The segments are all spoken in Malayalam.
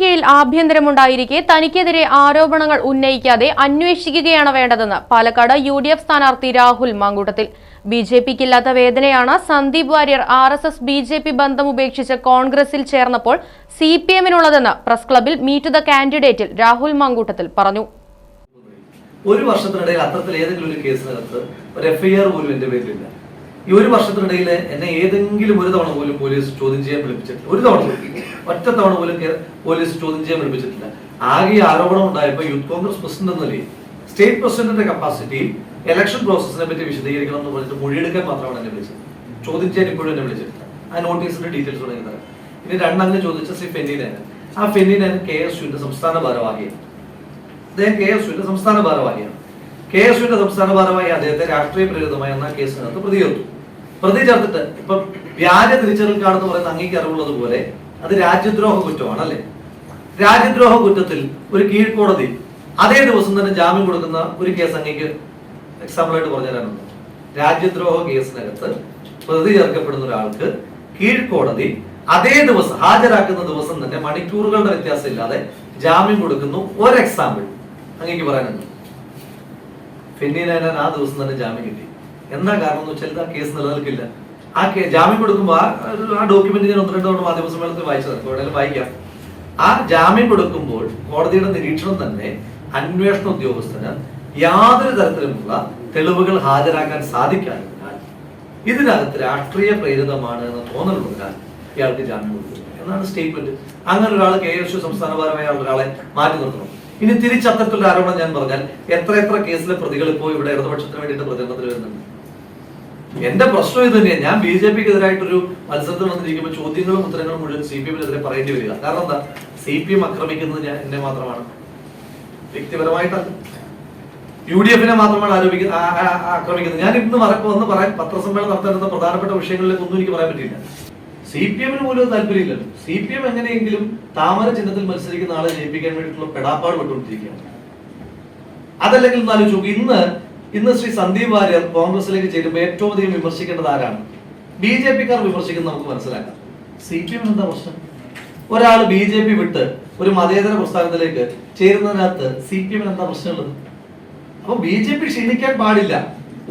കീഴിൽ ആഭ്യന്തരമുണ്ടായിരിക്കെ തനിക്കെതിരെ ആരോപണങ്ങൾ ഉന്നയിക്കാതെ അന്വേഷിക്കുകയാണ് വേണ്ടതെന്ന് പാലക്കാട് യു ഡി എഫ് സ്ഥാനാർത്ഥി രാഹുൽ മാങ്കൂട്ടത്തിൽ. ബി ജെ പിക്കില്ലാത്ത വേദനയാണ് Sandeep Warrier R S S B J P ബന്ധം ഉപേക്ഷിച്ച് കോൺഗ്രസിൽ ചേർന്നപ്പോൾ സി പി എമ്മിനുള്ളതെന്ന് പ്രസ് ക്ലബിൽ മീറ്റ് ദ കാൻഡിഡേറ്റിൽ രാഹുൽ മാങ്കൂട്ടത്തിൽ പറഞ്ഞു. ഒരു വർഷത്തിനിടയിൽ അത്തരത്തിൽ ഏതെങ്കിലും ഒരു കേസിനകത്ത് ഒരു എഫ്ഐആർ പോലും എന്റെ പേരിലില്ല. ഈ ഒരു വർഷത്തിനിടയിൽ എന്നെ ഏതെങ്കിലും ഒരു തവണ പോലും പോലീസ് ചോദ്യം ചെയ്യാൻ വിളിപ്പിച്ചിട്ടില്ല. ഒരു തവണ ഒറ്റ തവണ പോലും പോലീസ് ചോദ്യം ചെയ്യാൻ വിളിപ്പിച്ചിട്ടില്ല. ആകെ ആരോപണം ഉണ്ടായപ്പോൾ യൂത്ത് കോൺഗ്രസ് പ്രസിഡന്റ് എന്ന നിലയിൽ സ്റ്റേറ്റ് പ്രസിഡന്റിന്റെ കപ്പാസിറ്റിയിൽ ഇലക്ഷൻ പ്രോസസ്സിനെ പറ്റി വിശദീകരിക്കണം എന്ന് പറഞ്ഞിട്ട് മൊഴിയെടുക്കാൻ മാത്രമാണ് എന്നെ വിളിച്ചത്. ചോദ്യം ചെയ്യാൻ ഇപ്പോഴും എന്നെ വിളിച്ചിട്ടില്ല. ആ നോട്ടീസിന്റെ ഡീറ്റെയിൽസ് തുടങ്ങി ഇനി രണ്ടങ്ങനെ ചോദിച്ച ശ്രീ ഫെന്നീനാണ് ആ ഫെന്നീനാണ് കെ എസ് യുവിന്റെ സംസ്ഥാന ഭാരവാഹിയാണ്. അദ്ദേഹം കെ എസ് യുവിന്റെ സംസ്ഥാന ഭാരവാഹിയാണ്. കെ എസ് യുവിന്റെ സംസ്ഥാന ഭാരവാഹി അദ്ദേഹത്തെ രാഷ്ട്രീയ പ്രേരിതമായ എന്ന കേസിനകത്ത് പ്രതികരിച്ചു. പ്രതി ചേർത്തിട്ട് ഇപ്പം വ്യാജ തിരിച്ചറിയൽ കാർഡ് എന്ന് പറയുന്ന അങ്ങേക്ക് അറിവുള്ളത് പോലെ അത് രാജ്യദ്രോഹ കുറ്റമാണ് അല്ലെ? രാജ്യദ്രോഹ കുറ്റത്തിൽ ഒരു കീഴ്ക്കോടതി അതേ ദിവസം തന്നെ ജാമ്യം കൊടുക്കുന്ന ഒരു കേസ് അങ്ങേക്ക് എക്സാമ്പിൾ ആയിട്ട് പറഞ്ഞു രാജ്യദ്രോഹ കേസിനകത്ത് പ്രതി ചേർക്കപ്പെടുന്ന ഒരാൾക്ക് കീഴ്ക്കോടതി അതേ ദിവസം ഹാജരാക്കുന്ന ദിവസം തന്നെ മണിക്കൂറുകളുടെ വ്യത്യാസം ഇല്ലാതെ ജാമ്യം കൊടുക്കുന്നു ഒരു എക്സാമ്പിൾ അങ്ങേക്ക് പറയാനുണ്ട്. പിന്നീട് ആ ദിവസം തന്നെ ജാമ്യം കിട്ടി. എന്താ കാരണം എന്ന് വെച്ചാൽ ആ കേസ് നിലനിൽക്കില്ല. ആ ജാമ്യം കൊടുക്കുമ്പോൾ ആ ഡോക്യുമെന്റ് ഞാൻ ഒന്ന് രണ്ട് തവണ മാധ്യമ സമ്മേളനത്തിൽ വായിച്ചത് എവിടെയെങ്കിലും വായിക്കാം. ആ ജാമ്യം കൊടുക്കുമ്പോൾ കോടതിയുടെ നിരീക്ഷണം തന്നെ അന്വേഷണ ഉദ്യോഗസ്ഥന് യാതൊരു തരത്തിലുമുള്ള തെളിവുകൾ ഹാജരാക്കാൻ സാധിക്കാതിരുന്നാൽ ഇതിനകത്ത് രാഷ്ട്രീയ പ്രേരിതമാണ് എന്ന് തോന്നലുള്ളതിനാൽ ഇയാൾക്ക് ജാമ്യം കൊടുക്കുന്നു. എന്നാണ് സ്റ്റേറ്റ്മെന്റ് അങ്ങനെ ഒരാൾ കെ എസ് യു സംസ്ഥാന ഭാരമായ ഒരാളെ മാറ്റി നിർത്തണം. ഇനി തിരിച്ചത്തരത്തിലുള്ള ആരോപണം ഞാൻ പറഞ്ഞാൽ എത്ര എത്ര കേസിലെ പ്രതികൾ ഇപ്പോൾ ഇവിടെ ഇടതുപക്ഷത്തിന് വേണ്ടിയിട്ട് പ്രചരണത്തിൽ വരുന്നുണ്ട്? എന്റെ പ്രശ്നം ഇത് തന്നെയാണ് ഞാൻ ബി ജെ പിക്ക് എതിരായിട്ടൊരു മത്സരത്തിൽ വന്നിരിക്കുമ്പോൾ ചോദ്യങ്ങളും ഉത്തരങ്ങളും മുഴുവൻ സി പി എമ്മിനെതിരെ പറയേണ്ടി വരിക. കാരണം എന്താ? സി പി എം ആക്രമിക്കുന്നത് ഞാൻ എന്നെ മാത്രമാണ്. വ്യക്തിപരമായിട്ടല്ല യു ഡി എഫിനെ മാത്രമാണ് ആരോപിക്കുന്നത് ആക്രമിക്കുന്നത്. ഞാൻ ഇന്ന് മറക്കം വന്ന് പറയാൻ പത്രസമ്മേളനം നടത്താനുള്ള പ്രധാനപ്പെട്ട വിഷയങ്ങളിലേക്ക് ഒന്നും എനിക്ക് പറയാൻ പറ്റില്ല സി പി എമ്മിന് പോലും താല്പര്യമില്ലല്ലോ. സി പി എം എങ്ങനെയെങ്കിലും താമര ചിഹ്നത്തിൽ മത്സരിക്കുന്ന ആളെ ജയിപ്പിക്കാൻ വേണ്ടിയിട്ടുള്ള പെടാപ്പാട് പെട്ടുകൊണ്ടിരിക്കുകയാണ്. അതല്ലെങ്കിൽ നോക്കൂ. ഇന്ന് ഇന്ന് ശ്രീ സന്ദീപ് വാര്യർ കോൺഗ്രസിലേക്ക് ചേരുമ്പോൾ ഏറ്റവും അധികം വിമർശിക്കേണ്ടത് ആരാണ്? ബി ജെ പിക്കാർ വിമർശിക്കുന്നത് നമുക്ക് മനസ്സിലാക്കാം. സി പി എം എന്താ പ്രശ്നം? ഒരാൾ ബി ജെ പി വിട്ട് ഒരു മതേതര പ്രസ്ഥാനത്തിലേക്ക് ചേരുന്നതിനകത്ത് സി പി എമ്മിന് എന്താ പ്രശ്നമുള്ളത്? അപ്പൊ ബി ജെ പി ക്ഷീണിക്കാൻ പാടില്ല.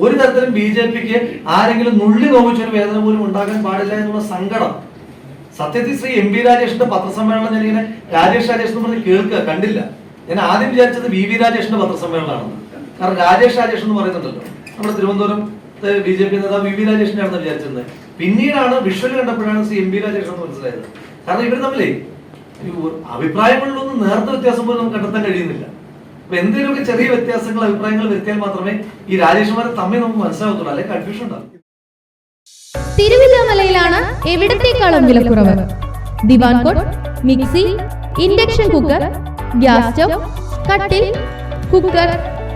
ഒരു തരത്തിലും ബി ജെ പിക്ക് ആരെങ്കിലും നുള്ളി നോവിച്ചൊരു വേദന പോലും ഉണ്ടാകാൻ പാടില്ല എന്നുള്ള സങ്കടം. സത്യത്തിൽ ശ്രീ എം പി രാജേഷിന്റെ പത്രസമ്മേളനം ഞാനിങ്ങനെ രാജേഷ് രാജേഷ് എന്ന് പറഞ്ഞ് കേൾക്കുക കണ്ടില്ല. ഞാൻ ആദ്യം വിചാരിച്ചത് വി വി രാജേഷിന്റെ പത്രസമ്മേളനമാണെന്ന്. കാരണം രാജേഷ് രാജേഷ് എന്ന് പറയുന്നുണ്ടല്ലോ. നമ്മുടെ തിരുവനന്തപുരം ബി ജെ പി നേതാവ് വി വി രാജേഷിനെയാണെന്ന് വിചാരിച്ചിരുന്നത് പിന്നീടാണ് വിഷ്വൽ കണ്ടപ്പോഴാണ് സി എം ബി രാജേഷ് എന്ന് മനസ്സിലായത്. കാരണം ഇവർ തമ്മിലേ അഭിപ്രായങ്ങളിലൊന്നും നേരത്തെ വ്യത്യാസം പോലും നമുക്ക് കണ്ടെത്താൻ കഴിയുന്നില്ല. അപ്പൊ എന്തെങ്കിലുമൊക്കെ ചെറിയ വ്യത്യാസങ്ങൾ അഭിപ്രായങ്ങൾ വരുത്തിയാൽ മാത്രമേ ഈ രാജേഷ്മാരെ തമ്മിൽ നമുക്ക് മനസ്സിലാകത്തുള്ളൂ അല്ലെങ്കിൽ കൺഫ്യൂഷൻ ഉണ്ടാവും. തിരുവില്ലാമലയിലാണ് എവിടത്തേക്കാളും വിലക്കുറവ്. Divan cot mixie induction cooker gas stove കട്ടിൽ കുക്കർ.